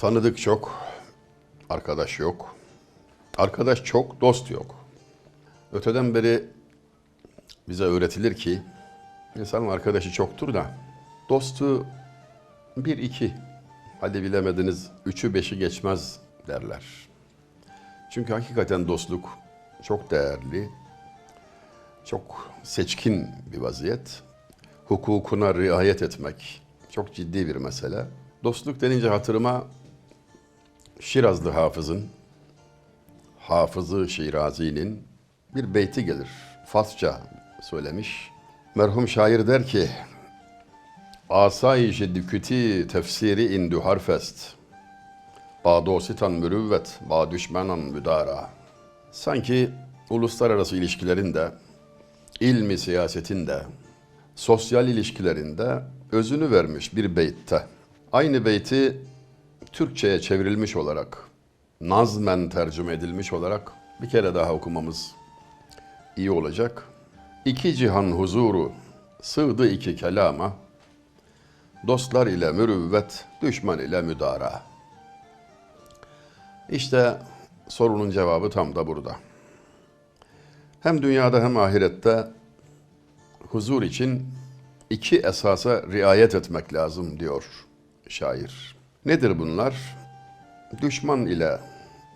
Tanıdık çok, arkadaş yok. Arkadaş çok, dost yok. Öteden beri bize öğretilir ki insanın arkadaşı çoktur da dostu bir iki, hadi bilemediniz üçü beşi geçmez derler. Çünkü hakikaten dostluk çok değerli, çok seçkin bir vaziyet. Hukukuna riayet etmek çok ciddi bir mesele. Dostluk denince hatırıma Şirazlı Hafız'ın, Hafızı Şirazi'nin bir beyti gelir. Farsça söylemiş. Merhum şair der ki, Asayiş-i düküti tefsiri indü harfest. Ba dositan mürüvvet, ba düşmenan müdara. Sanki uluslararası ilişkilerin de, ilmi siyasetin de, sosyal ilişkilerinde özünü vermiş bir beytte. Aynı beyti Türkçe'ye çevrilmiş olarak, nazmen tercüme edilmiş olarak bir kere daha okumamız iyi olacak. İki cihan huzuru, sığdı iki kelama, dostlar ile mürüvvet, düşman ile müdara. İşte sorunun cevabı tam da burada. Hem dünyada hem ahirette huzur için iki esasa riayet etmek lazım diyor şair. Nedir bunlar? Düşman ile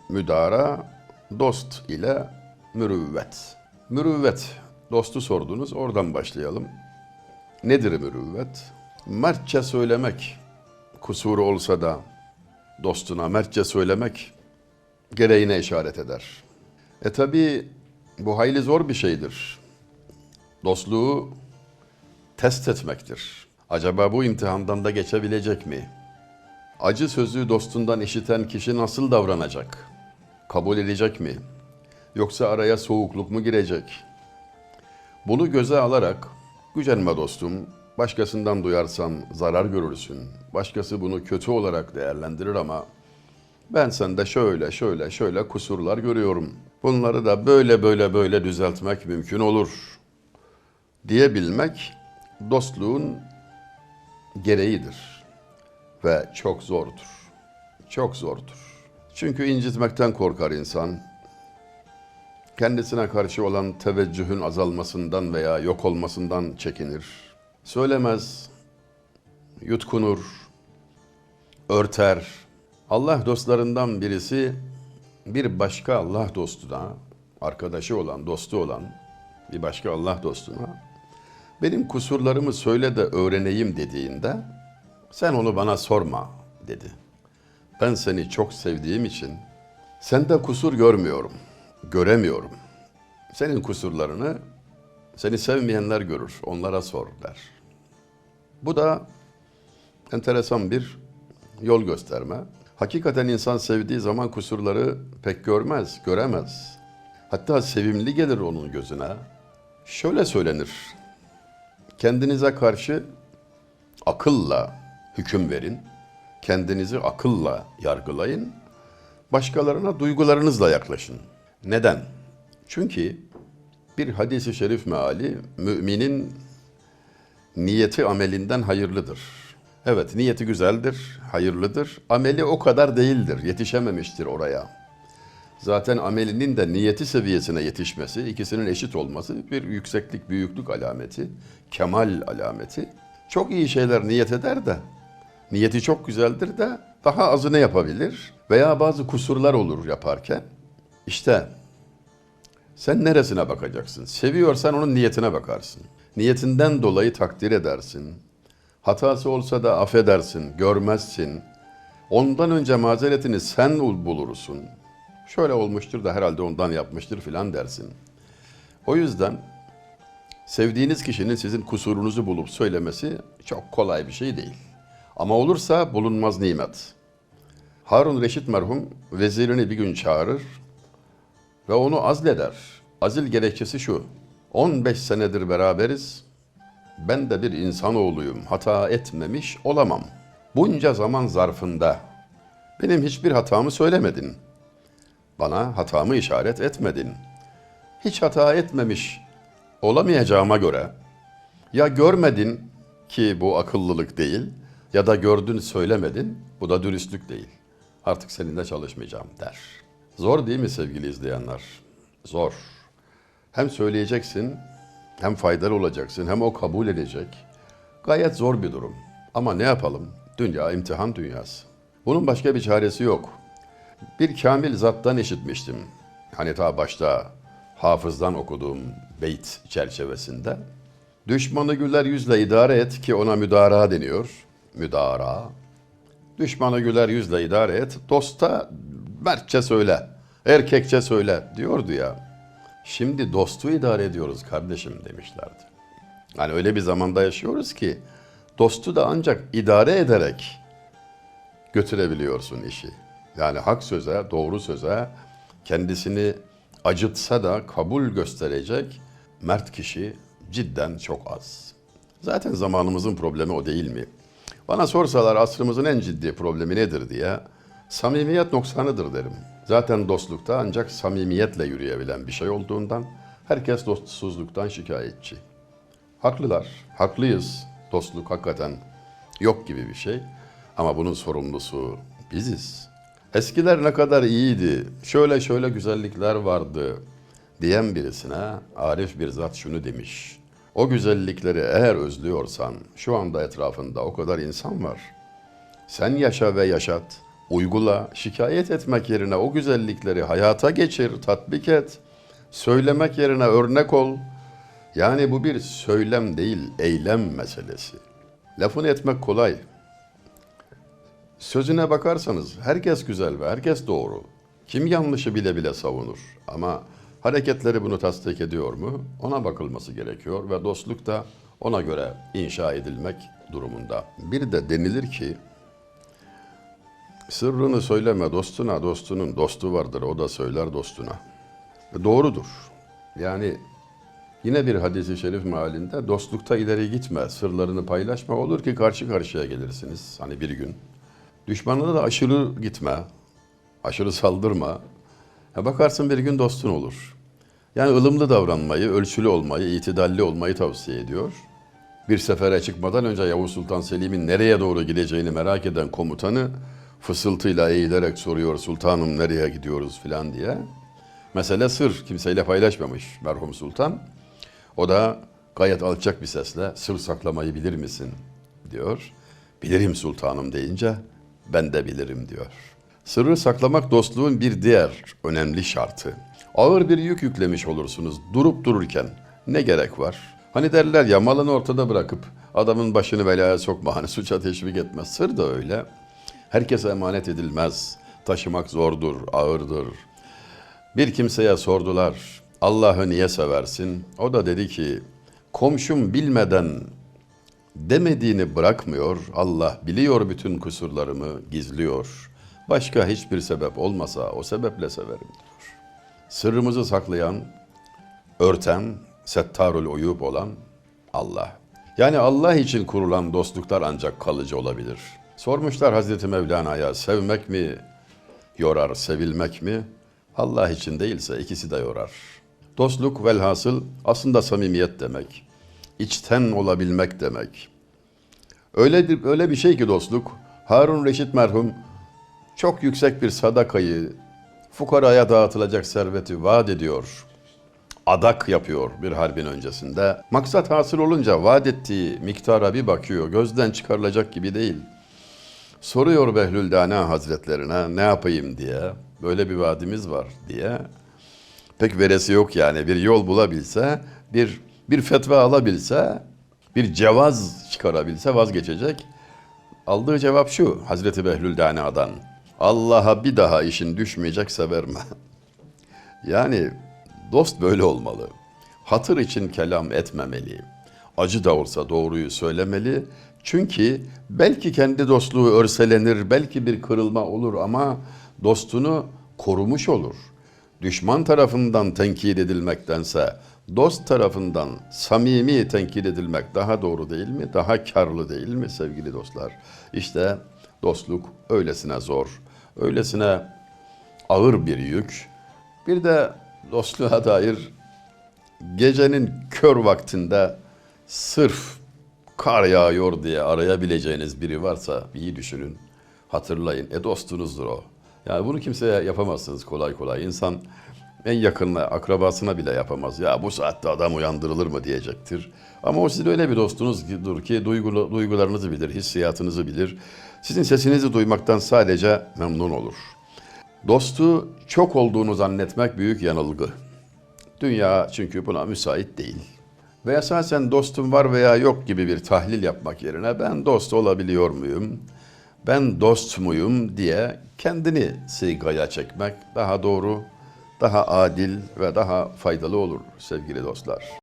müdara, dost ile mürüvvet. Mürüvvet, dostu sordunuz, oradan başlayalım. Nedir mürüvvet? Mertçe söylemek, kusuru olsa da dostuna mertçe söylemek gereğine işaret eder. E tabi bu hayli zor bir şeydir. Dostluğu test etmektir. Acaba bu imtihandan da geçebilecek mi? Acı sözü dostundan işiten kişi nasıl davranacak? Kabul edecek mi? Yoksa araya soğukluk mu girecek? Bunu göze alarak gücenme dostum, başkasından duyarsan zarar görürsün. Başkası bunu kötü olarak değerlendirir ama ben sende şöyle şöyle şöyle kusurlar görüyorum. Bunları da böyle böyle böyle düzeltmek mümkün olur diyebilmek dostluğun gereğidir ve çok zordur. Çok zordur. Çünkü incitmekten korkar insan. Kendisine karşı olan teveccühün azalmasından veya yok olmasından çekinir. Söylemez, yutkunur, örter. Allah dostlarından birisi bir başka Allah dostuna, arkadaşı olan, dostu olan bir başka Allah dostuna benim kusurlarımı söyle de öğreneyim dediğinde sen onu bana sorma dedi. Ben seni çok sevdiğim için sende kusur görmüyorum, göremiyorum. Senin kusurlarını seni sevmeyenler görür, onlara sor der. Bu da enteresan bir yol gösterme. Hakikaten insan sevdiği zaman kusurları pek görmez, göremez. Hatta sevimli gelir onun gözüne. Şöyle söylenir. Kendinize karşı akılla hüküm verin. Kendinizi akılla yargılayın. Başkalarına duygularınızla yaklaşın. Neden? Çünkü bir hadisi şerif meali müminin niyeti amelinden hayırlıdır. Evet niyeti güzeldir, hayırlıdır. Ameli o kadar değildir, yetişememiştir oraya. Zaten amelinin de niyeti seviyesine yetişmesi, ikisinin eşit olması bir yükseklik, büyüklük alameti, kemal alameti. Çok iyi şeyler niyet eder de, niyeti çok güzeldir de daha azını yapabilir veya bazı kusurlar olur yaparken. İşte sen neresine bakacaksın? Seviyorsan onun niyetine bakarsın. Niyetinden dolayı takdir edersin. Hatası olsa da affedersin, görmezsin. Ondan önce mazeretini sen bulursun. Şöyle olmuştur da herhalde ondan yapmıştır filan dersin. O yüzden sevdiğiniz kişinin sizin kusurunuzu bulup söylemesi çok kolay bir şey değil. Ama olursa bulunmaz nimet. Harun Reşit merhum vezirini bir gün çağırır ve onu azleder. Azil gerekçesi şu. 15 senedir beraberiz. Ben de bir insanoğluyum. Hata etmemiş olamam. Bunca zaman zarfında benim hiçbir hatamı söylemedin. Bana hatamı işaret etmedin. Hiç hata etmemiş olamayacağıma göre ya görmedin ki bu akıllılık değil ya da gördün söylemedin bu da dürüstlük değil. Artık seninle çalışmayacağım der. Zor değil mi sevgili izleyenler? Zor. Hem söyleyeceksin, hem faydalı olacaksın, hem o kabul edecek. Gayet zor bir durum. Ama ne yapalım? Dünya imtihan dünyası. Bunun başka bir çaresi yok. Bir kamil zattan işitmiştim. Hani ta başta hafızdan okuduğum beyt çerçevesinde. Düşmanı güler yüzle idare et ki ona müdara deniyor. Müdara. Düşmanı güler yüzle idare et. Dosta mertçe söyle. Erkekçe söyle diyordu ya. Şimdi dostu idare ediyoruz kardeşim demişlerdi. Yani öyle bir zamanda yaşıyoruz ki dostu da ancak idare ederek götürebiliyorsun işi. Yani hak söze, doğru söze kendisini acıtsa da kabul gösterecek mert kişi cidden çok az. Zaten zamanımızın problemi o değil mi? Bana sorsalar asrımızın en ciddi problemi nedir diye samimiyet noksanıdır derim. Zaten dostlukta ancak samimiyetle yürüyebilen bir şey olduğundan herkes dostsuzluktan şikayetçi. Haklılar, haklıyız. Dostluk hakikaten yok gibi bir şey. Ama bunun sorumlusu biziz. Eskiler ne kadar iyiydi, şöyle şöyle güzellikler vardı diyen birisine Arif bir zat şunu demiş. O güzellikleri eğer özlüyorsan şu anda etrafında o kadar insan var. Sen yaşa ve yaşat, uygula, şikayet etmek yerine o güzellikleri hayata geçir, tatbik et. Söylemek yerine örnek ol. Yani bu bir söylem değil, eylem meselesi. Lafını etmek kolay. Sözüne bakarsanız herkes güzel ve herkes doğru. Kim yanlışı bile bile savunur. Ama hareketleri bunu tasdik ediyor mu? Ona bakılması gerekiyor ve dostluk da ona göre inşa edilmek durumunda. Bir de denilir ki sırrını söyleme dostuna, dostunun dostu vardır o da söyler dostuna. Doğrudur. Yani Yine bir hadisi şerif mealinde dostlukta ileri gitme, sırlarını paylaşma olur ki karşı karşıya gelirsiniz hani bir gün. Düşmanına da aşırı gitme, aşırı saldırma. Ya bakarsın bir gün dostun olur. Yani ılımlı davranmayı, ölçülü olmayı, itidalli olmayı tavsiye ediyor. Bir sefere çıkmadan önce Yavuz Sultan Selim'in nereye doğru gideceğini merak eden komutanı fısıltıyla eğilerek soruyor sultanım nereye gidiyoruz filan diye. Mesele sır, kimseyle paylaşmamış merhum sultan. O da gayet alçak bir sesle sır saklamayı bilir misin diyor. Bilirim sultanım deyince ben de bilirim diyor. Sırrı saklamak dostluğun bir diğer önemli şartı. Ağır bir yük yüklemiş olursunuz durup dururken. Ne gerek var? Hani derler ya malını ortada bırakıp adamın başını belaya sokma hani suça teşvik etmez. Sır da öyle. Herkese emanet edilmez. Taşımak zordur, ağırdır. Bir kimseye sordular, Allah'ı niye seversin? O da dedi ki, komşum bilmeden demediğini bırakmıyor, Allah biliyor bütün kusurlarımı, gizliyor. Başka hiçbir sebep olmasa o sebeple severim diyor. Sırrımızı saklayan, örten, settarul uyub olan Allah. Yani Allah için kurulan dostluklar ancak kalıcı olabilir. Sormuşlar Hazreti Mevlana'ya sevmek mi yorar, sevilmek mi? Allah için değilse ikisi de yorar. Dostluk velhasıl aslında samimiyet demek. İçten olabilmek demek. Öyle bir, öyle bir şey ki dostluk, Harun Reşit merhum çok yüksek bir sadakayı, fukaraya dağıtılacak serveti vaat ediyor. Adak yapıyor bir harbin öncesinde. Maksat hasıl olunca vaat ettiği miktara bir bakıyor, gözden çıkarılacak gibi değil. Soruyor Behlül Dana Hazretlerine ne yapayım diye, böyle bir vaadimiz var diye. Pek veresi yok yani bir yol bulabilse, bir bir fetva alabilse, bir cevaz çıkarabilse vazgeçecek. Aldığı cevap şu Hazreti Behlül Dana'dan. Allah'a bir daha işin düşmeyecekse verme. Yani dost böyle olmalı. Hatır için kelam etmemeli. Acı da olsa doğruyu söylemeli. Çünkü belki kendi dostluğu örselenir, belki bir kırılma olur ama dostunu korumuş olur. Düşman tarafından tenkit edilmektense dost tarafından samimi tenkit edilmek daha doğru değil mi? Daha karlı değil mi sevgili dostlar? İşte dostluk öylesine zor, öylesine ağır bir yük. Bir de dostluğa dair gecenin kör vaktinde sırf kar yağıyor diye arayabileceğiniz biri varsa iyi düşünün. Hatırlayın. E dostunuzdur o. Yani bunu kimseye yapamazsınız kolay kolay. İnsan en yakınına, akrabasına bile yapamaz. Ya bu saatte adam uyandırılır mı diyecektir. Ama o sizin öyle bir dostunuzdur ki duygularınızı bilir, hissiyatınızı bilir. Sizin sesinizi duymaktan sadece memnun olur. Dostu çok olduğunu zannetmek büyük yanılgı. Dünya çünkü buna müsait değil. Ve esasen dostum var veya yok gibi bir tahlil yapmak yerine ben dost olabiliyor muyum? Ben dost muyum diye kendini sigaya çekmek daha doğru, daha adil ve daha faydalı olur sevgili dostlar.